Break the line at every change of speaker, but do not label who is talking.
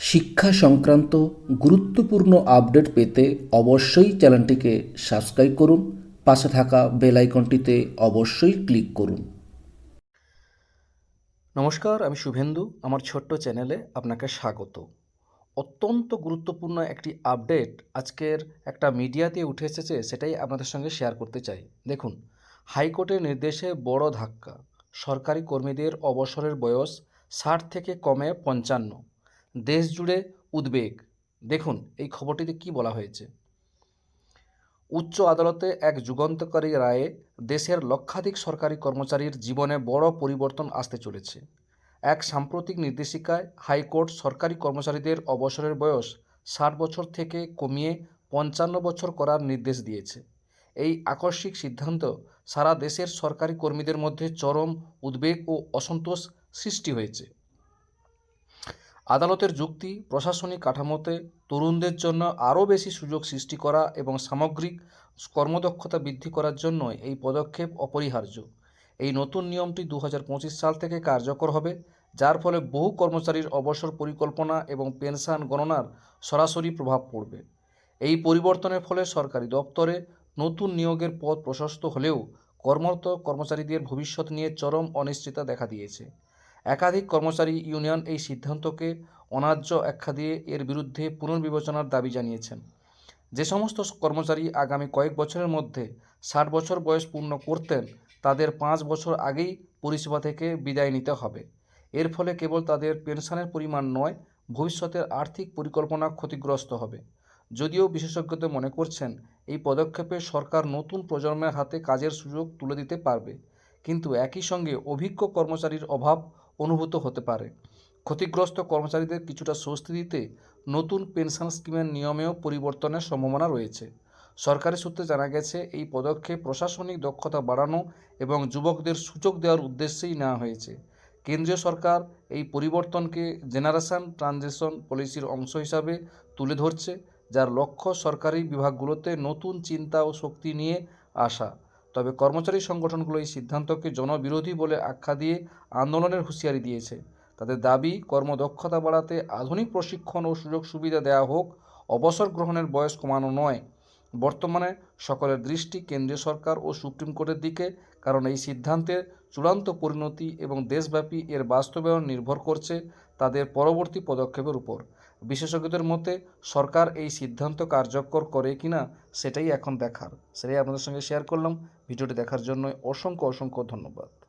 শিক্ষা সংক্রান্ত গুরুত্বপূর্ণ আপডেট পেতে অবশ্যই চ্যানেলটিকে সাবস্ক্রাইব করুন, পাশে থাকা বেল আইকনটিতে অবশ্যই ক্লিক করুন।
নমস্কার, আমি শুভেন্দু, আমার ছোট্ট চ্যানেলে আপনাকে স্বাগত। অত্যন্ত গুরুত্বপূর্ণ একটি আপডেট আজকের একটা মিডিয়াতে উঠে এসেছে, সেটাই আপনাদের সঙ্গে শেয়ার করতে চাই। দেখুন, হাইকোর্টের নির্দেশে বড় ধাক্কা। সরকারি কর্মীদের অবসরের বয়স ষাট থেকে কমে পঞ্চান্ন। দেশ জুড়ে উদ্বেগ। দেখুন, এই খবরটিতে কি বলা হয়েছে? উচ্চ আদালতে এক যুগান্তকারী রায়ে দেশের লক্ষাধিক সরকারি কর্মচারীর জীবনে বড় পরিবর্তন আসতে চলেছে। এক সাম্প্রতিক নির্দেশিকায় হাইকোর্ট সরকারি কর্মচারীদের অবসরের বয়স ষাট বছর থেকে কমিয়ে পঞ্চান্ন বছর করার নির্দেশ দিয়েছে। এই আকস্মিক সিদ্ধান্ত সারা দেশের সরকারি কর্মীদের মধ্যে চরম উদ্বেগ ও অসন্তোষ সৃষ্টি হয়েছে। আদালতের যুক্তি, প্রশাসনিক কাঠামোতে তরুণদের জন্য আরও বেশি সুযোগ সৃষ্টি করা এবং সামগ্রিক কর্মদক্ষতা বৃদ্ধি করার জন্য এই পদক্ষেপ অপরিহার্য। এই নতুন নিয়মটি দু হাজার পঁচিশ সাল থেকে কার্যকর হবে, যার ফলে বহু কর্মচারীর অবসর পরিকল্পনা এবং পেনশন গণনার সরাসরি প্রভাব পড়বে। এই পরিবর্তনের ফলে সরকারি দপ্তরে নতুন নিয়োগের পথ প্রশস্ত হলেও কর্মরত কর্মচারীদের ভবিষ্যৎ নিয়ে চরম অনিশ্চিতা দেখা দিয়েছে। একাধিক কর্মচারী ইউনিয়ন এই সিদ্ধান্তকে অন্যায্য আখ্যা দিয়ে এর বিরুদ্ধে পুনর্বিবেচনার দাবি জানিয়েছেন। যে সমস্ত কর্মচারী আগামী কয়েক বছরের মধ্যে ষাট বছর বয়স পূর্ণ করতেন, তাদের পাঁচ বছর আগেই পরিষেবা থেকে বিদায় নিতে হবে। এর ফলে কেবল তাদের পেনশনের পরিমাণ নয়, ভবিষ্যতের আর্থিক পরিকল্পনা ক্ষতিগ্রস্ত হবে। যদিও বিশেষজ্ঞদের মনে করছেন, এই পদক্ষেপে সরকার নতুন প্রজন্মের হাতে কাজের সুযোগ তুলে দিতে পারবে। কিন্তু একই সঙ্গে অভিজ্ঞ কর্মচারীর অভাব অনুভূত হতে পারে। ক্ষতিগ্রস্ত কর্মচারীদের কিছুটা স্বস্তি দিতে নতুন পেনশন স্কিমের নিয়মেও পরিবর্তনের সম্ভাবনা রয়েছে। সরকারি সূত্রে জানা গেছে, এই পদক্ষেপ প্রশাসনিক দক্ষতা বাড়ানো এবং যুবকদের সুযোগ দেওয়ার উদ্দেশ্যেই নেওয়া হয়েছে। কেন্দ্রীয় সরকার এই পরিবর্তনকে জেনারেশন ট্রানজিশন পলিসির অংশ হিসাবে তুলে ধরছে, যার লক্ষ্য সরকারি বিভাগগুলোতে নতুন চিন্তা ও শক্তি নিয়ে আসা। তবে কর্মচারী সংগঠনগুলো এই সিদ্ধান্তকে জনবিরোধী বলে আখ্যা দিয়ে আন্দোলনের হুঁশিয়ারি দিয়েছে। তাদের দাবি, কর্মদক্ষতা বাড়াতে আধুনিক প্রশিক্ষণ ও সুযোগ সুবিধা দেওয়া হোক, অবসর গ্রহণের বয়স কমানো নয়। বর্তমানে সকলের দৃষ্টি কেন্দ্রীয় সরকার ও সুপ্রিম কোর্টের দিকে, কারণ এই সিদ্ধান্তের চূড়ান্ত পরিণতি এবং দেশব্যাপী এর বাস্তবায়ন নির্ভর করছে তাদের পরবর্তী পদক্ষেপের উপর। বিশেষজ্ঞদের মতে, সরকার এই সিদ্ধান্ত কার্যকর করে কিনা সেটাই এখন দেখার। সেটাই আপনাদের সঙ্গে শেয়ার করলাম। ভিডিওটি দেখার জন্য অসংখ্য অসংখ্য ধন্যবাদ।